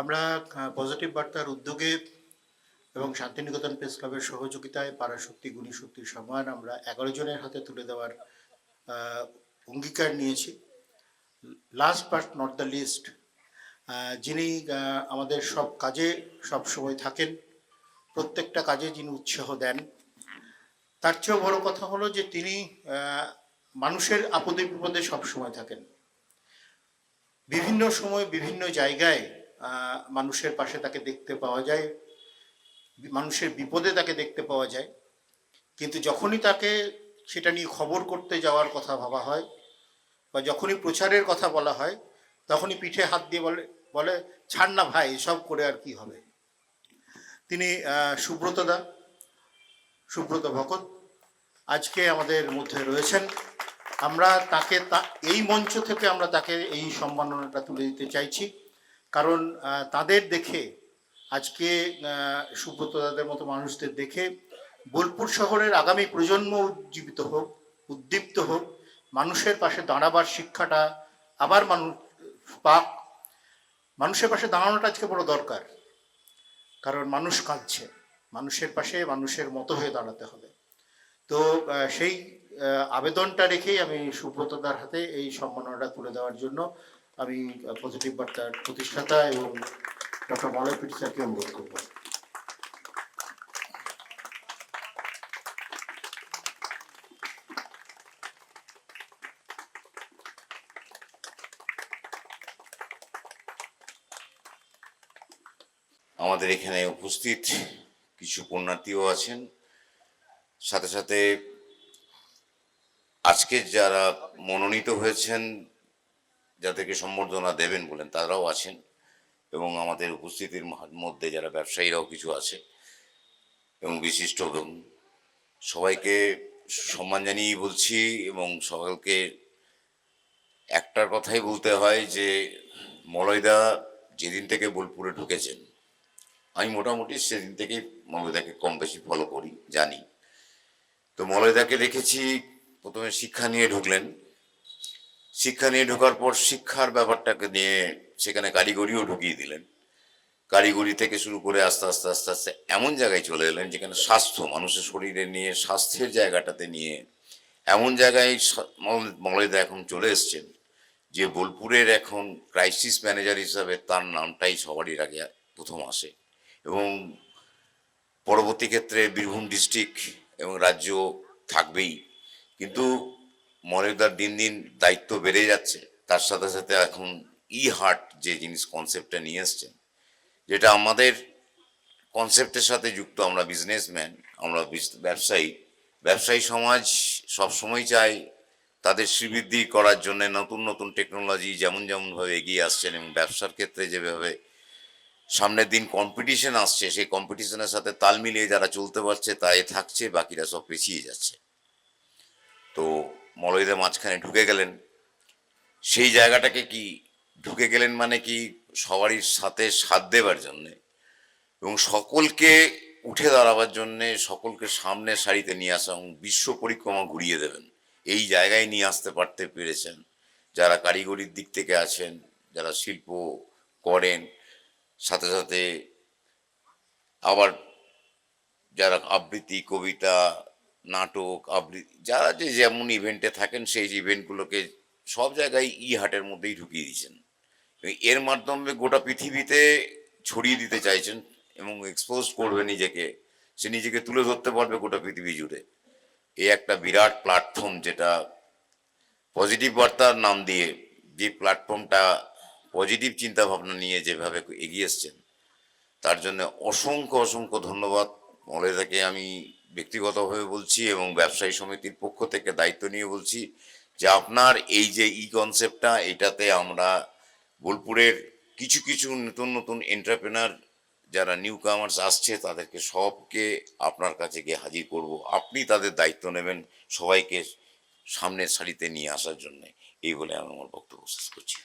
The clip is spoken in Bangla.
আমরা পজিটিভ বার্তার উদ্যোগে এবং শান্তিনিকেতন প্রেস ক্লাবের সহযোগিতায় পারাশক্তি গুণী শক্তির সম্মান আমরা এগারো জনের হাতে তুলে দেওয়ার অঙ্গীকার নিয়েছি। Last but not the least যিনি আমাদের সব কাজে সব সময় থাকেন, প্রত্যেকটা কাজে যিনি উৎসাহ দেন, তার চেয়েও বড় কথা হলো যে তিনি মানুষের আপদে বিপদে সব সময় থাকেন। বিভিন্ন সময় বিভিন্ন জায়গায় মানুষের পাশে তাকে দেখতে পাওয়া যায় মানুষের বিপদে তাকে দেখতে পাওয়া যায়। কিন্তু যখনই তাকে সেটা নিয়ে খবর করতে যাওয়ার কথা ভাবা হয় বা যখনই প্রচারের কথা বলা হয় তখনই পিঠে হাত দিয়ে বলে বলে ছাড় না ভাই সব করে আর কি হবে? তিনি আহ, সুব্রত দা সুব্রত ভকত আজকে আমাদের মধ্যে রয়েছেন। আমরা তাকে তা এই মঞ্চ থেকে আমরা তাকে এই সম্মাননাটা তুলে দিতে চাইছি। কারণ তাদের দেখে, আজকে সুব্রত দাদের মতো মানুষদের দেখে বোলপুর শহরের আগামী প্রজন্ম উজ্জীবিত হোক, উদ্দীপ্ত হোক, মানুষের পাশে দাঁড়াবার শিক্ষাটা আবার মানুষ, পাক। মানুষের পাশে দাঁড়ানোটা আজকে বড় দরকার। কারণ মানুষ কাঁদছে। মানুষের পাশে মানুষের মতো হয়ে দাঁড়াতে হবে। তো সেই আবেদনটা রেখেই আমি সুব্রতদার হাতে এই সম্মাননাটা তুলে দেওয়ার জন্য আমি পজিটিভ বার্তার প্রতিষ্ঠাতা এবং ডক্টর মলয় পিটি স্যারকে অনুরোধ করব। আমাদের এখানে উপস্থিত কিছু পুণ্যার্থীও আছেন। সাথে সাথে আজকে যারা মনোনীত হয়েছেন যাদেরকে সম্বর্ধনা দেবেন বলেন, তারাও আছেন এবং আমাদের উপস্থিতির মধ্যে যারা ব্যবসায়ীরাও কিছু আছে এবং বিশিষ্ট সবাইকে সম্মান জানিয়ে বলছি এবং সকলকে একটার কথাই বলতে হয় যে, মলয়দা যেদিন থেকে বোলপুরে ঢুকেছেন, আমি মোটামুটি সেদিন থেকে মলয়দাকে কম বেশি ফলো করি, জানি। তো মলয়দাকে দেখেছি, প্রথমে শিক্ষা নিয়ে ঢুকলেন শিক্ষা নিয়ে ঢোকার পর শিক্ষার ব্যাপারটাকে নিয়ে সেখানে কারিগরিও ঢুকিয়ে দিলেন। কারিগরি থেকে শুরু করে আস্তে আস্তে আস্তে আস্তে এমন জায়গায় চলে এলেন যেখানে স্বাস্থ্য, মানুষের শরীরে নিয়ে, স্বাস্থ্যের জায়গাটাতে নিয়ে এমন জায়গায় মলয়দা এখন চলে এসছেন যে বোলপুরের এখন ক্রাইসিস ম্যানেজার হিসাবে তার নামটাই সবারই আগে প্রথম আসে এবং পরবর্তী ক্ষেত্রে বীরভূম ডিস্ট্রিক্ট এবং রাজ্য থাকবেই। কিন্তু মলেদার দিন দিন দায়িত্ব বেড়ে যাচ্ছে, তার সাথে সাথে এখন ই হার্ট যে জিনিস কনসেপ্টটা নিয়ে এসছেন, যেটা আমাদের কনসেপ্টের সাথে যুক্ত, আমরা বিজনেসম্যান আমরা ব্যবসায়ী ব্যবসায়ী সমাজ সবসময় চায় তাদের শ্রীবৃদ্ধি করার জন্য নতুন নতুন টেকনোলজি যেমন যেমনভাবে এগিয়ে আসছেন এবং ব্যবসার ক্ষেত্রে যেভাবে সামনের দিন কম্পিটিশন আসছে, সেই কম্পিটিশনের সাথে তাল মিলিয়ে যারা চলতে পারছে, তাই থাকছে, বাকিরা সব পিছিয়ে যাচ্ছে। মলয়দা মাঝখানে ঢুকে গেলেন। সেই জায়গাটাকে কি ঢুকে গেলেন মানে কি সবারই সাথে সাথ দেবার জন্যে? এবং সকলকে উঠে দাঁড়াবার জন্যে সকলকে সামনে সারিতে নিয়ে আসা এবং বিশ্ব পরিক্রমা ঘুরিয়ে দেবেন। এই জায়গায় নিয়ে আসতে পারতে পেরেছেন। যারা কারিগরির দিক থেকে আছেন, যারা শিল্প করেন, সাথে সাথে আবার যারা আবৃত্তি, কবিতা নাটক আবৃত্তি যারা যে যেমন ইভেন্টে থাকেন, সেই ইভেন্টগুলোকে সব জায়গায় ই হাটের মধ্যেই ঢুকিয়ে দিয়েছেন। এর মাধ্যমে গোটা পৃথিবীতে ছড়িয়ে দিতে চাইছেন এবং এক্সপোজ করবে নিজেকে। সে নিজেকে তুলে ধরতে পারবে গোটা পৃথিবী জুড়ে। এই একটা বিরাট প্ল্যাটফর্ম যেটা পজিটিভ বার্তার নাম দিয়ে যে প্ল্যাটফর্মটা পজিটিভ চিন্তা ভাবনা নিয়ে যেভাবে এগিয়ে এসছেন, তার জন্য অসংখ্য অসংখ্য ধন্যবাদ। মলেদাকে আমি ব্যক্তিগতভাবে বলছি এবং ব্যবসায়ী সমিতির পক্ষ থেকে দায়িত্ব নিয়ে বলছি যে আপনার এই যে ই কনসেপ্টটা এটাতে আমরা বোলপুরের কিছু কিছু নতুন নতুন এন্টারপ্রেনার যারা নিউ কামার্স আসছে, তাদেরকে সবকে আপনার কাছে গিয়ে হাজির করব। আপনি তাদের দায়িত্ব নেবেন সবাইকে সামনের সারিতে নিয়ে আসার জন্য। এই বলে আমি আমার বক্তব্য শেষ করছি।